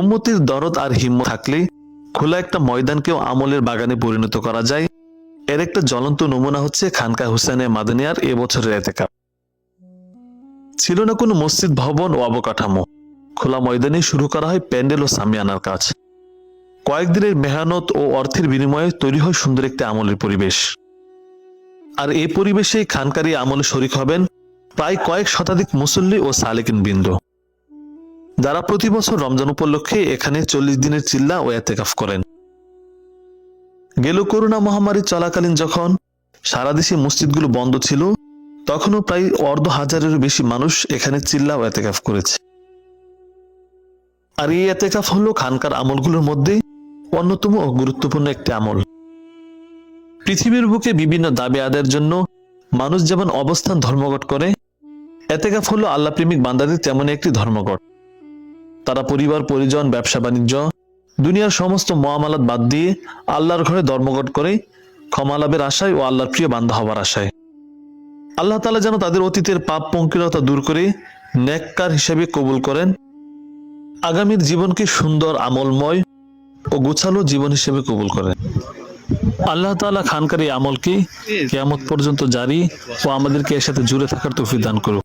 উম্মতির দরদ আর হিম্মত থাকলে খোলা একটা ময়দানকেও আমলের বাগানে পরিণত করা যায়। এর একটা জ্বলন্ত নমুনা হচ্ছে খানকা হুসেনের মাদানিয়ার এবছরের এতেকাপ ছিল না কোনো মসজিদ, ভবন ও অবকাঠামো। খোলা ময়দানে শুরু করা হয় প্যান্ডেল ও সামিয়ানার কাজ। কয়েকদিনের মেহনত ও অর্থের বিনিময়ে তৈরি হয় সুন্দর একটি আমলের পরিবেশ। আর এই পরিবেশেই খানকারি আমলে শরিক হবেন প্রায় কয়েক শতাধিক মুসল্লি ও সালেকিন বৃন্দ। যারা প্রতি বছর রমজান উপলক্ষে এখানে চল্লিশ দিনের চিল্লা ও এতেকাফ করেন। গেল করোনা মহামারী চলাকালীন যখন সারা দেশে মসজিদগুলো বন্ধ ছিল, তখনও প্রায় অর্ধ হাজারেরও বেশি মানুষ এখানে চিল্লা ও এতেকাফ করেছে। আর এই এতেকাফ হল খানকার আমলগুলোর মধ্যে অন্যতম গুরুত্বপূর্ণ একটি আমল। পৃথিবীর বুকে বিভিন্ন দাবি আদায়ের জন্য মানুষ যেমন অবস্থান ধর্মঘট করে, এতেকাফ হলো আল্লাহ প্রেমিক বান্দাদের তেমন একটি ধর্মঘট। তারা পরিবার, পরিজন, ব্যবসা, বাণিজ্য, দুনিয়ার সমস্ত মহামালাত বাদ দিয়ে আল্লাহর ঘরে ধর্মঘট করে ক্ষমা লাভের আশায় ও আল্লাহর প্রিয় বান্ধা হবার আশায়। আল্লাহ তালা যেন তাদের অতীতের পাপ পঙ্কিলতা দূর করে নেককার হিসেবে কবুল করেন। আগামীর জীবনকে সুন্দর, আমলময় ও গোছালো জীবন হিসেবে কবুল করেন। আল্লাহ তাআলা খানকার এই আমলকে কেয়ামত পর্যন্ত জারি ও আমাদেরকে এর সাথে জুড়ে থাকার তৌফিক দান করুক।